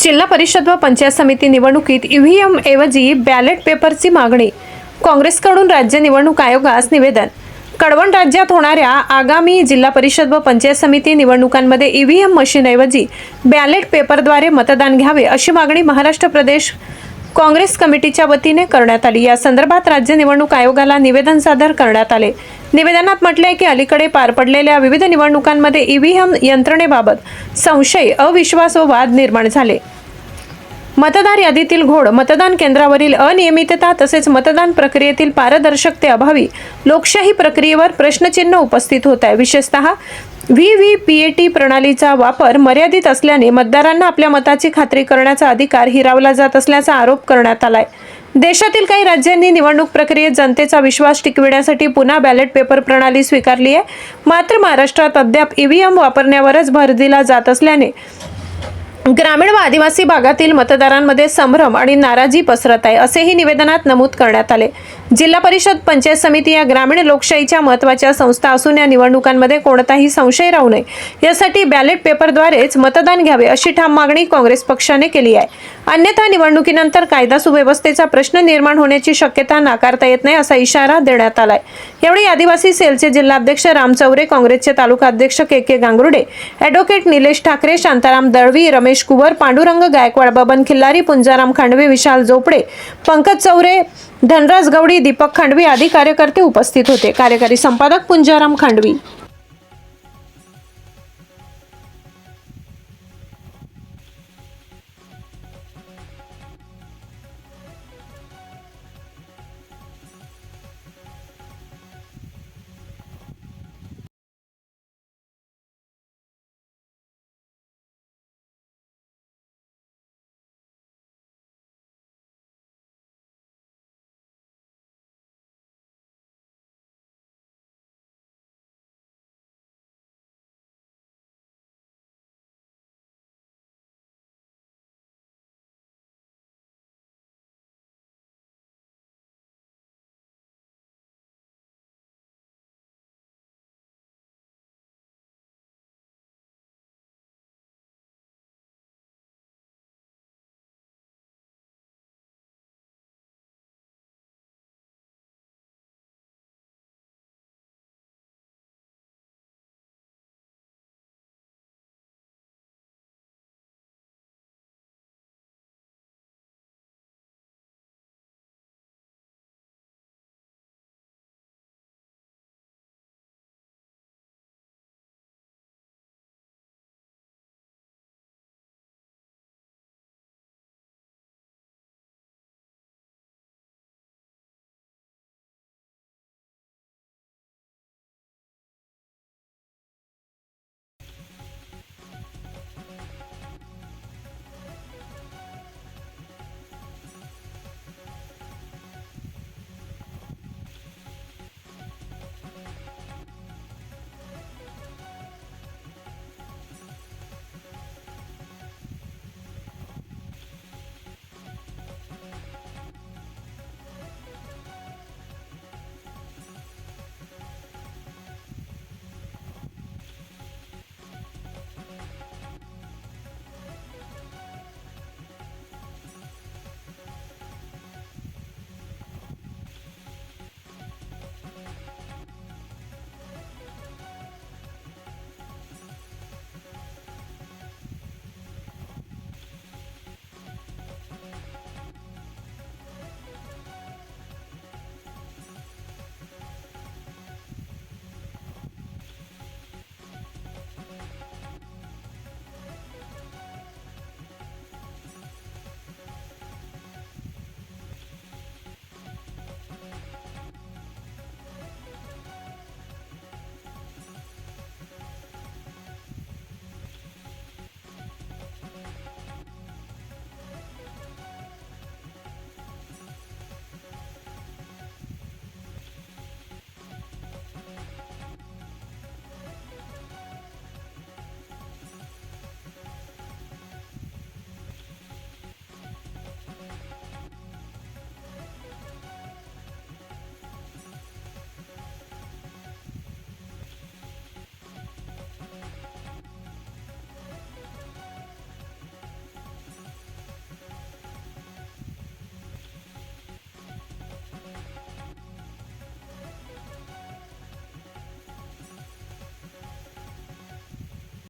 जिल्हा परिषद व पंचायत समिती निवडणुकीत ईव्हीएम ऐवजी बॅलेट पेपरची मागणी. काँग्रेसकडून राज्य निवडणूक आयोगास निवेदन. कडवण राज्यात होणाऱ्या आगामी जिल्हा परिषद व पंचायत समिती निवडणुकांमध्ये ईव्हीएम मशीनऐवजी बॅलेट पेपरद्वारे मतदान घ्यावे अशी मागणी महाराष्ट्र प्रदेश काँग्रेस कमिटीच्या वतीने करण्यात आली. या संदर्भात राज्य निवडणूक आयोगाला निवेदन सादर करण्यात आले. निवेदनात म्हटले आहे की अलीकडे पार पडलेल्या विविध निवडणुकांमध्ये ईव्हीएम यंत्रणेबाबत संशय अविश्वास व वाद निर्माण झाले. मतदार यादीतील घोड मतदान केंद्रावरील अनियमितता तसेच मतदान प्रक्रियेतील पारदर्शकते अभावी लोकशाही प्रक्रियेवर प्रश्नचिन्ह उपस्थित होत आहे. विशेषतः V V P A T प्रणालीचा वापर मर्यादित असल्याने मतदारांना आपल्या मताची खात्री करण्याचा अधिकार हिरावला जात असल्याचा आरोप करण्यात आलाय. देशातील काही राज्यांनी निवडणूक प्रक्रियेत जनतेचा विश्वास टिकविण्यासाठी पुन्हा बॅलेट पेपर प्रणाली स्वीकारली आहे. मात्र महाराष्ट्रात अद्याप ईव्हीएम वापरण्यावरच भर दिला जात असल्याने ग्रामीण व आदिवासी भागातील मतदारांमध्ये संभ्रम आणि नाराजी पसरत आहे असेही निवेदनात नमूद करण्यात आले. जिल्हा परिषद पंचायत समिती या ग्रामीण लोकशाहीच्या महत्त्वाच्या संस्था असून या निवडणुकांमध्ये कोणताही संशय राहू नये. यासाठी बॅलेट पेपरद्वारेच मतदान घ्यावे अशी ठाम मागणी काँग्रेस पक्षाने केली आहे. अन्यथा निवडणुकीनंतर कायदा सुव्यवस्थेचा प्रश्न निर्माण होण्याची शक्यता नाकारता येत नाही असा इशारा देण्यात आलाय. यावेळी आदिवासी सेलचे जिल्हाध्यक्ष राम चौरे काँग्रेसचे तालुका अध्यक्ष K K Gangarude advocate Nilesh Thackeray Shantaram Dalvi Ramesh Kuwar Pandurang Gaikwad Baban Khillari Punjaram Khandve Vishal Jopde Pankaj Chaure Dhanraj Gawadi Deepak Khandvi आदी कार्यकर्ते उपस्थित होते. कार्यकारी संपादक पुंजाराम खांडवी.